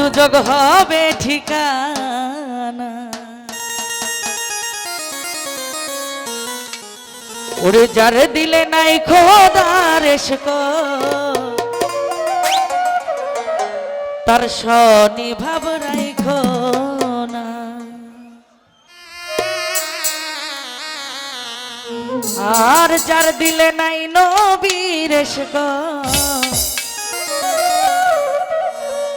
দুজগ হবে ঠিকানা। উড়ে যার দিলে নাই খোদার তার শনি ভাব রাইখ না। আর যার দিলে নাই নবীর রেশক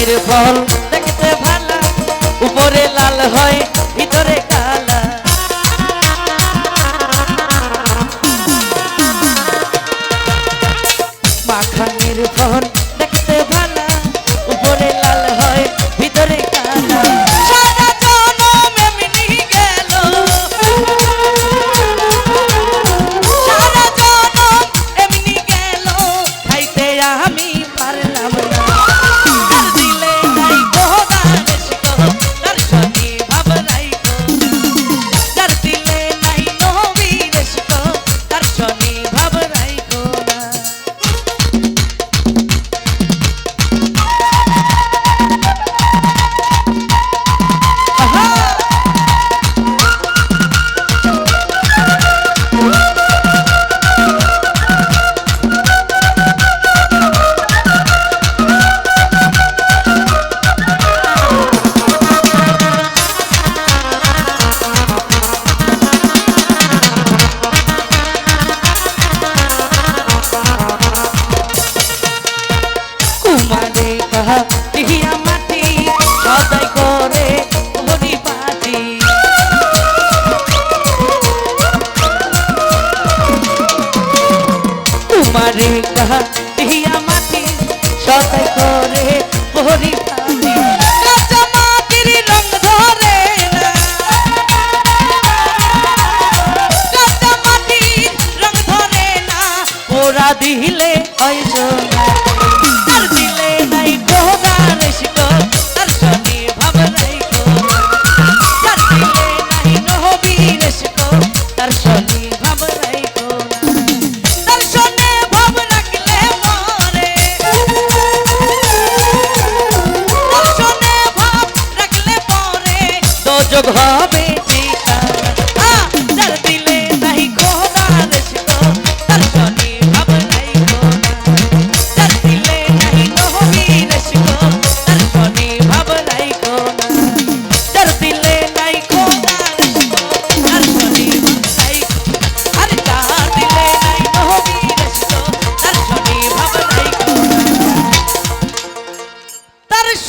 মায়ের ফল। Hare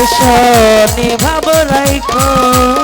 দর্শনী ভাব রাইখো।